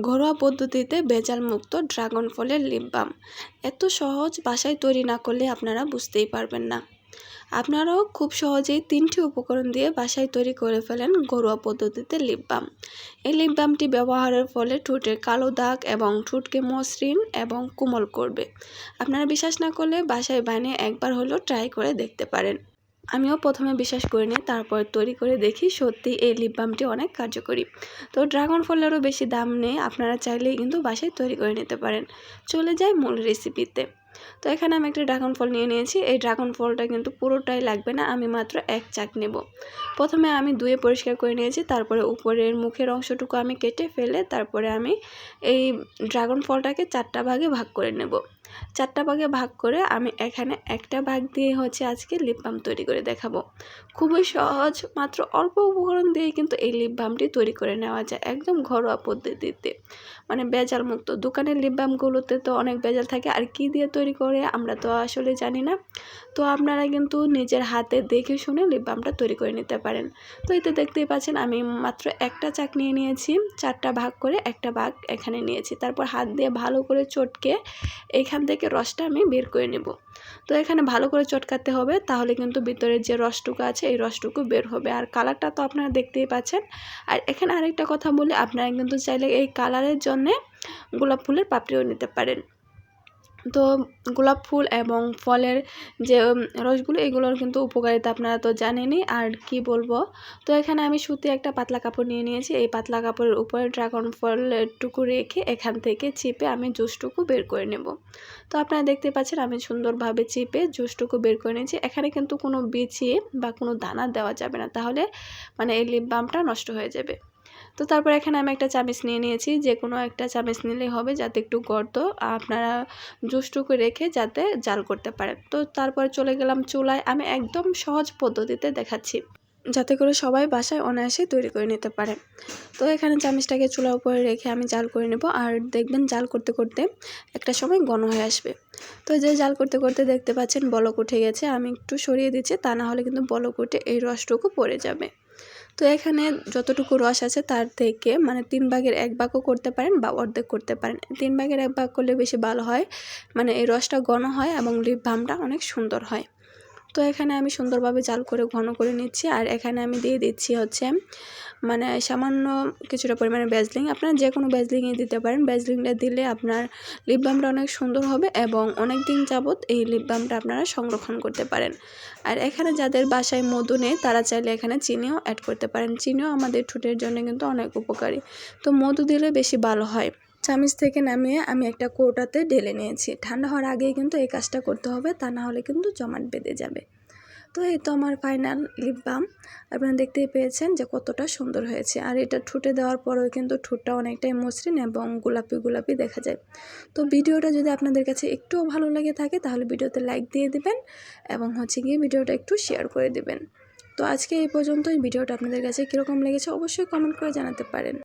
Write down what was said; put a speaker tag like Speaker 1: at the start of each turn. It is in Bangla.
Speaker 1: ঘরোয়া পদ্ধতিতে ভেজাল মুক্ত ড্রাগন ফলের লিপ বাম। এত সহজ বাসায় তৈরি না করলে আপনারা বুঝতেই পারবেন না। আপনারাও খুব সহজেই তিনটি উপকরণ দিয়ে বাসায় তৈরি করে ফেলেন ঘরোয়া পদ্ধতিতে লিপ বাম। এই লিপ বামটি ব্যবহারের ফলে ঠোঁটের কালো দাগ এবং ঠোঁটকে মসৃণ এবং কোমল করবে। আপনারা বিশ্বাস না করলে বাসায় বানিয়ে একবার হলেও ট্রাই করে দেখতে পারেন। আমিও প্রথমে বিশ্বাস করিনি তারপর তৈরি করে দেখি সত্যি এই লিপ বামটি অনেক কার্যকরী। তো ড্রাগন ফলেরও বেশি দাম নেই, আপনারা চাইলেই কিন্তু বাসায় তৈরি করে নিতে পারেন। চলে যায় মূল রেসিপিতে তো এখানে আমি একটা ড্রাগন ফল নিয়ে নিয়েছি। এই ড্রাগন ফলটা কিন্তু পুরোটাই লাগবে না, আমি মাত্র এক চাক নেব। প্রথমে আমি ধুয়ে পরিষ্কার করে নিয়েছি, তারপরে উপরের মুখের অংশটুকু আমি কেটে ফেলে, তারপরে আমি এই ড্রাগন ফলটাকে চারটা ভাগে ভাগ করে নেব। চারটা ভাগে ভাগ করে আমি এখানে একটা ভাগ দিয়ে হচ্ছে আজকে লিপ বাম তৈরি করে দেখাবো। খুবই সহজ, মাত্র অল্প উপকরণ দিয়ে কিন্তু এই লিপ বামটি তৈরি করে নেওয়া যায়, একদম ঘরোয়া পদ্ধতিতে। মানে বেজাল মুক্ত দোকানের লিপ বামগুলোতে তো অনেক বেজাল থাকে, আর কি দিয়ে তৈরি করে, আমরা তো আসলে জানি না। তো আপনারা কিন্তু নিজের হাতে দেখে শুনে লিপ বামটা তৈরি করে নিতে পারেন। তো এতে দেখতেই পাচ্ছেন, আমি মাত্র একটা চাক নিয়ে নিয়েছি, চারটা ভাগ করে একটা ভাগ এখানে নিয়েছি। তারপর হাত দিয়ে ভালো করে চটকে এখান থেকে রসটা আমি বের করে নেব। তো এখানে ভালো করে চটকাতে হবে, তাহলে কিন্তু ভিতরের যে রসটুকু আছে, এই রসটুকু বের হবে। আর কালারটা তো আপনারা দেখতেই পাচ্ছেন। আর এখানে আরেকটা কথা বলি, আপনারা কিন্তু চাইলে এই কালারের জন্যে গোলাপ ফুলের পাপড়িও নিতে পারেন। তো গোলাপ ফুল এবং ফলের যে রসগুলো, এগুলোর কিন্তু উপকারিতা আপনারা তো জানেনই। আর কি বলব? তো এখানে আমি সুতি একটা পাতলা কাপড় নিয়ে নিয়েছি। এই পাতলা কাপড়ের উপরে ড্রাগন ফলের ফলটুকু রেখে এখান থেকে চিপে আমি জুসটুকু বের করে নেব। তো আপনারা দেখতে পাচ্ছেন আমি সুন্দরভাবে চিপে জুসটুকু বের করে নিয়েছি। এখানে কিন্তু কোনো বিছিয়ে বা কোনো দানা দেওয়া যাবে না। তাহলে মানে এই লিপ বামটা নষ্ট হয়ে যাবে। তো তারপর এখানে আমি একটা চামিচ নিয়ে নিয়েছি, যে কোনো একটা চামিচ নিলেই হবে যাতে একটু গর্ত আপনারা জুসটুকু রেখে যাতে জাল করতে পারেন। তো তারপরে চলে গেলাম চুলায়, আমি একদম সহজ পদ্ধতিতে দেখাচ্ছি। যাতে করে সবাই বাসায় অনায়াসে তৈরি করে নিতে পারে। তো এখানে চামিচটাকে চুলার উপরে রেখে আমি জাল করে নেব, আর দেখবেন জাল করতে করতে একটা সময় ঘন হয়ে আসবে। তো যে জাল করতে করতে দেখতে পাচ্ছেন বলক উঠে গেছে, আমি একটু সরিয়ে দিচ্ছি, তা না হলে কিন্তু বলক উঠে এই রসটুকু পড়ে যাবে। তো এখানে যতটুকু রস আছে তার থেকে মানে তিন ভাগের এক ভাগও করতে পারেন বা অর্ধেক করতে পারেন। তিন ভাগের এক ভাগ করলে বেশি ভালো হয়। মানে এই রসটা ঘন হয় এবং লিপ বামটা অনেক সুন্দর হয়। তো এখানে আমি সুন্দরভাবে জাল করে ঘন করে নিচ্ছি। আর এখানে আমি দিয়ে দিচ্ছি হচ্ছে মানে সামান্য কিছুটা পরিমাণে ব্যাজলিং আপনারা যে কোনো ব্যাজলিংই দিতে পারেন। ব্যাজলিংটা দিলে আপনার লিপ বামটা অনেক সুন্দর হবে এবং অনেক দিন যাবৎ এই লিপ বামটা আপনারা সংরক্ষণ করতে পারেন। আর এখানে যাদের বাসায় মধু নেই, তারা চাইলে এখানে চিনিও অ্যাড করতে পারেন। চিনিও আমাদের ঠোঁটের জন্য কিন্তু অনেক উপকারী। তো মধু দিলে বেশি ভালো হয়। চামিচ থেকে নামিয়ে আমি একটা কৌটাতে ঢেলে নিয়েছি। ঠান্ডা হওয়ার আগেই কিন্তু এই কাজটা করতে হবে, তা না হলে কিন্তু জমাট বেঁধে যাবে। তো এই তো আমার ফাইনাল লিপ বাম আপনারা দেখতেই পেয়েছেন যে কতটা সুন্দর হয়েছে। আর এটা ঠুটে দেওয়ার পরেও কিন্তু ঠোঁটটা অনেকটাই মসৃণ এবং গোলাপি গোলাপি দেখা যায়। তো ভিডিওটা যদি আপনাদের কাছে একটুও ভালো লেগে থাকে, তাহলে ভিডিওতে লাইক দিয়ে দিবেন এবং হচ্ছে গিয়ে ভিডিওটা একটু শেয়ার করে দেবেন। তো আজকে এই পর্যন্তই। ভিডিওটা আপনাদের কাছে কীরকম লেগেছে অবশ্যই কমেন্ট করে জানাতে পারেন।